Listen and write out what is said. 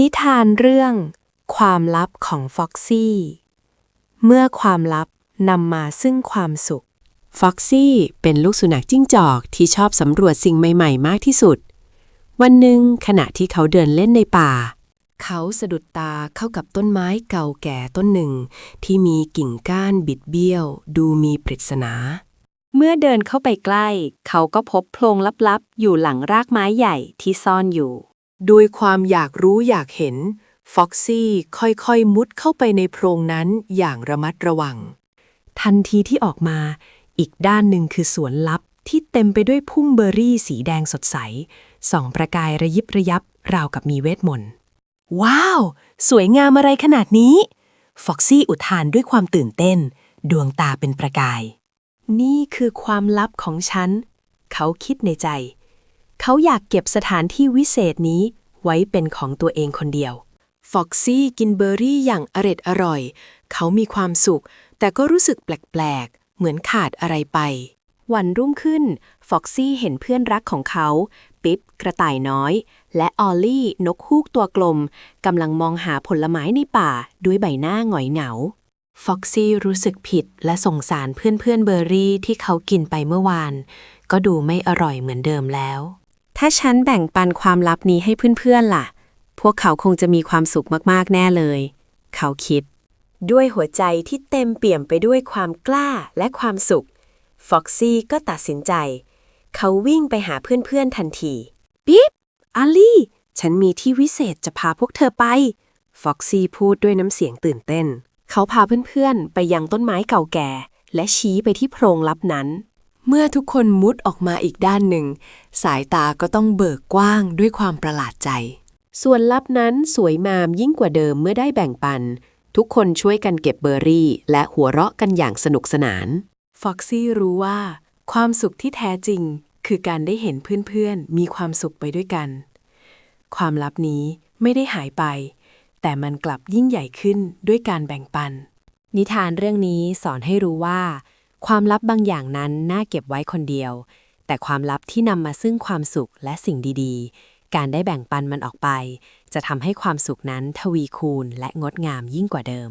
นิทานเรื่อง ความลับของฟ็อกซี่ เมื่อความลับนำมาซึ่งความสุข ฟ็อกซี่เป็นลูกสุนัขจิ้งจอกที่ชอบสำรวจสิ่งใหม่ ๆ มากที่สุด วันหนึ่งขณะที่เขาเดินเล่นในป่า เขาสะดุดตาเข้ากับต้นไม้เก่าแก่ต้นหนึ่ง ที่มีกิ่งก้านบิดเบี้ยว ดูมีปริศนา เมื่อเดินเข้าไปใกล้ เขาก็พบโพรงลับๆ อยู่หลังรากไม้ใหญ่ที่ซ่อนอยู่ ด้วยความอยากรู้อยากเห็น ฟ็อกซี่ค่อยๆ มุดเข้าไปในโพรงนั้นอย่างระมัดระวัง ทันทีที่ออกมา อีกด้านหนึ่งคือสวนลับที่เต็มไปด้วยพุ่มเบอร์รี่สีแดงสดใส ส่องประกายระยิบระยับราวกับมีเวทมนต์ ว้าว สวยงามอะไรขนาดนี้ ฟ็อกซี่อุทานด้วยความตื่นเต้น ดวงตาเป็นประกาย นี่คือความลับของฉัน เขาคิดในใจ เขาอยากเก็บสถานที่วิเศษนี้ไว้เป็นของตัวเองคนเดียวฟ็อกซี่กินเบอร์รี่อย่างอร็ดอร่อย เขามีความสุข แต่ก็รู้สึกแปลกๆ เหมือนขาดอะไรไป วันรุ่งขึ้นฟ็อกซี่เห็นเพื่อนรักของเขา ปิ๊บ กระต่ายน้อย และออลลี่ นกฮูกตัวกลมกำลังมองหาผลไม้ในป่าด้วยใบหน้าหงอยเหงาฟ็อกซี่รู้สึกผิดและสงสารเพื่อนๆเบอร์รี่ที่เขากินไปเมื่อวาน ก็ดูไม่อร่อยเหมือนเดิมแล้ว ถ้าฉันแบ่งปันความลับนี้ให้เพื่อนๆล่ะ พวกเขาคงจะมีความสุขมากๆแน่เลย เขาคิด ด้วยหัวใจที่เต็มเปี่ยมไปด้วยความกล้าและความสุข ฟ็อกซี่ก็ตัดสินใจ เขาวิ่งไปหาเพื่อนๆทันที ปิ๊บอาลี่ฉันมีที่วิเศษจะพาพวกเธอไป ฟ็อกซี่พูดด้วยน้ำเสียงตื่นเต้น เขาพาเพื่อนๆ ไปยังต้นไม้เก่าแก่ และชี้ไปที่โพรงลับนั้น เมื่อทุกคนมุดออกมาอีกด้านหนึ่ง สายตาก็ต้องเบิกกว้างด้วยความประหลาดใจ ส่วนลับนั้นสวยงามยิ่งกว่าเดิมเมื่อได้แบ่งปัน ทุกคนช่วยกันเก็บเบอร์รี่ และหัวเราะกันอย่างสนุกสนาน ฟ็อกซี่รู้ว่า ความสุขที่แท้จริง คือการได้เห็นเพื่อนๆ มีความสุขไปด้วยกัน ความลับนี้ไม่ได้หายไป แต่มันกลับยิ่งใหญ่ขึ้นด้วยการแบ่งปัน นิทานเรื่องนี้สอนให้รู้ว่า ความลับบางอย่างนั้นน่าเก็บไว้คนเดียว แต่ความลับที่นำมาซึ่งความสุขและสิ่งดีๆ การได้แบ่งปันมันออกไป จะทำให้ความสุขนั้นทวีคูณและงดงามยิ่งกว่าเดิม